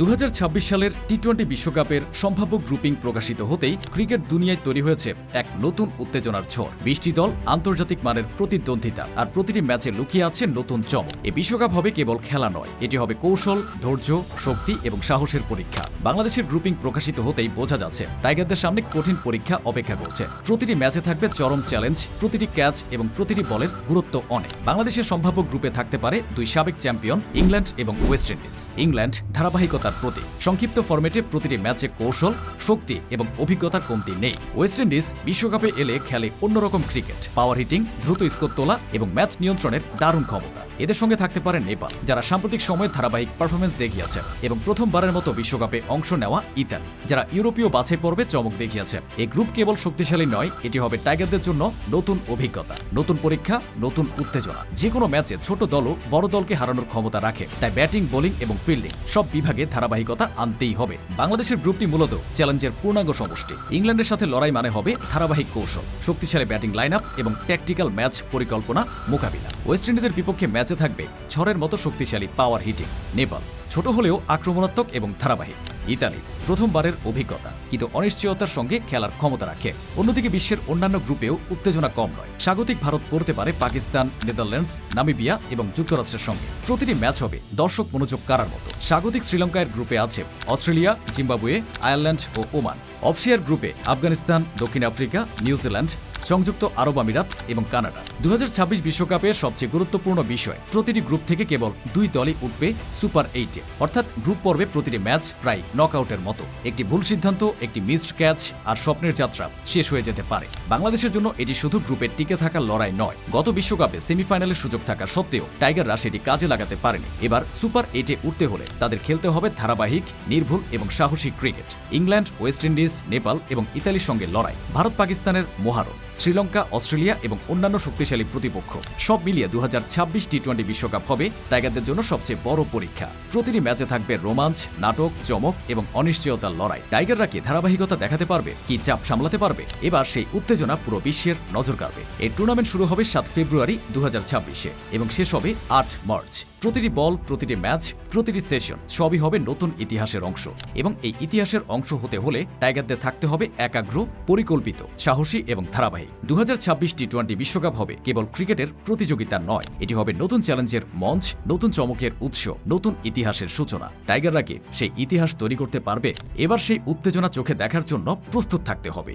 দু হাজার ছাব্বিশ সালের টি টোয়েন্টি বিশ্বকাপের সম্ভাব্য গ্রুপিং প্রকাশিত হতেই ক্রিকেট দুনিয়ায় তৈরি হয়েছে এক নতুন উত্তেজনার ঝড়। বিশটি দল আন্তর্জাতিক মানের প্রতিদ্বন্দ্বিতা আর প্রতিটি ম্যাচে লুকিয়ে আছে নতুন চমক। এই বিশ্বকাপ হবে কেবল খেলা নয়, এটি হবে কৌশল, ধৈর্য, শক্তি এবং সাহসের পরীক্ষা। বাংলাদেশের গ্রুপিং প্রকাশিত হতেই বোঝা যাচ্ছে, টাইগারদের সামনে কঠিন পরীক্ষা অপেক্ষা করছে। প্রতিটি ম্যাচে থাকবে চরম চ্যালেঞ্জ, প্রতিটি ক্যাচ এবং প্রতিটি বলের গুরুত্ব অনেক। বাংলাদেশের সম্ভাব্য গ্রুপে থাকতে পারে দুই সাবেক চ্যাম্পিয়ন ইংল্যান্ড এবং ওয়েস্ট ইন্ডিজ। ইংল্যান্ড ধারাবাহিকতার প্রতীক সংক্ষিপ্ত ফরম্যাটে প্রতিটি ম্যাচে কৌশল, শক্তি এবং অভিজ্ঞতার কমতি নেই। ওয়েস্ট ইন্ডিজ বিশ্বকাপে এলে খেলে অন্যরকম ক্রিকেট পাওয়ার হিটিং দ্রুত স্কোর তোলা এবং ম্যাচ নিয়ন্ত্রণের দারুণ ক্ষমতা। এদের সঙ্গে থাকতে পারে নেপাল, যারা সাম্প্রতিক সময়ে ধারাবাহিক পারফরমেন্স দেখিয়েছে এবং প্রথমবারের মতো বিশ্বকাপে অংশ নেওয়া ইতালি, যারা ইউরোপীয় বাছাই পর্বে চমক দেখিয়েছে। এই গ্রুপ কেবল শক্তিশালী নয়, এটি হবে টাইগারদের জন্য নতুন অভিজ্ঞতা, নতুন পরীক্ষা, নতুন উত্তেজনা। যে কোনো ম্যাচে ছোট দলও বড় দলকে হারানোর ক্ষমতা রাখে, তাই ব্যাটিং বোলিং এবং ফিল্ডিং সব বিভাগে ধারাবাহিকতা আনতেই হবে। বাংলাদেশের গ্রুপটি মূলত চ্যালেঞ্জের পূর্ণাঙ্গ সমষ্টি। ইংল্যান্ডের সাথে লড়াই মানে হবে ধারাবাহিক কৌশল, শক্তিশালী ব্যাটিং লাইন আপ এবং ট্যাকটিক্যাল ম্যাচ পরিকল্পনা মোকাবিলা। ওয়েস্ট ইন্ডিজের বিপক্ষে ম্যাচে থাকবে ঝড়ের মতো শক্তিশালী পাওয়ার হিটিং নেপাল। ছোট হলেও আক্রমণাত্মক এবং ধারাবাহিক। ইতালি, প্রথমবারের অভিজ্ঞতা, কিন্তু অনিশ্চয়তার সঙ্গে খেলার ক্ষমতা রাখে। অন্যদিকে বিশ্বের অন্যান্য গ্রুপেও উত্তেজনা কম নয়। স্বাগতিক ভারত পড়তে পারে পাকিস্তান, নেদারল্যান্ডস, নামিবিয়া এবং যুক্তরাষ্ট্রের সঙ্গে। প্রতিটি ম্যাচ হবে দর্শক মনোযোগ কারার মতো। স্বাগতিক শ্রীলঙ্কার গ্রুপে আছে অস্ট্রেলিয়া, জিম্বাবুয়ে, আয়ারল্যান্ড ও ওমান। অপশিয়ার গ্রুপে আফগানিস্তান, দক্ষিণ আফ্রিকা, নিউজিল্যান্ড সংযুক্ত আরব আমিরাত এবং কানাডা। দু বিশ্বকাপের সবচেয়ে গুরুত্বপূর্ণ বিষয়, প্রতিটি গ্রুপ থেকে কেবল দুই দলই উঠবে সুপার এইটে। অর্থাৎ গ্রুপ পর্বে প্রতিটি ম্যাচ প্রায় নকআউটের মতো। একটি ভুল সিদ্ধান্ত, একটি মিসড ক্যাচ আর স্বপ্নের যাত্রা শেষ হয়ে যেতে পারে। বাংলাদেশের জন্য এটি শুধু গ্রুপের টিকে থাকার লড়াই নয়, গত বিশ্বকাপে সেমিফাইনালের সুযোগ থাকা সত্ত্বেও টাইগাররা সেটি কাজে লাগাতে পারেনি। এবার সুপার এইটে উঠতে হলে তাদের খেলতে হবে ধারাবাহিক, নির্ভুল এবং সাহসী cricket. England, West Indies, Nepal এবং ইতালির সঙ্গে লড়াই। ভারত পাকিস্তানের মহারণ। শ্রীলঙ্কা, অস্ট্রেলিয়া এবং অন্যান্য শক্তিশালী প্রতিপক্ষ। সব মিলিয়ে দু টি টোয়েন্টি বিশ্বকাপ হবে টাইগারদের জন্য সবচেয়ে বড় পরীক্ষা। প্রতিটি ম্যাচে থাকবে রোমাঞ্চ, নাটক, চমক এবং অনিশ্চয়তার লড়াই। টাইগাররা কি ধারাবাহিকতা দেখাতে পারবে? কি চাপ সামলাতে পারবে? এবার সেই উত্তেজনা পুরো বিশ্বের নজর কাড়বে। এই টুর্নামেন্ট শুরু হবে সাত ফেব্রুয়ারি দু এবং শেষ হবে আট মার্চ। প্রতিটি বল, প্রতিটি ম্যাচ, প্রতিটি সেশন সবই হবে নতুন ইতিহাসের অংশ। এবং এই ইতিহাসের অংশ হতে হলে টাইগারদের থাকতে হবে একাগ্র, পরিকল্পিত, সাহসী এবং ধারাবাহিক। দু হাজার ছাব্বিশ টি টোয়েন্টি বিশ্বকাপ হবে কেবল ক্রিকেটের প্রতিযোগিতা নয়। এটি হবে নতুন চ্যালেঞ্জের মঞ্চ, নতুন চমকের উৎস, নতুন ইতিহাসের সূচনা। টাইগাররা কি সেই ইতিহাস তৈরি করতে পারবে? এবার সেই উত্তেজনা চোখে দেখার জন্য প্রস্তুত থাকতে হবে।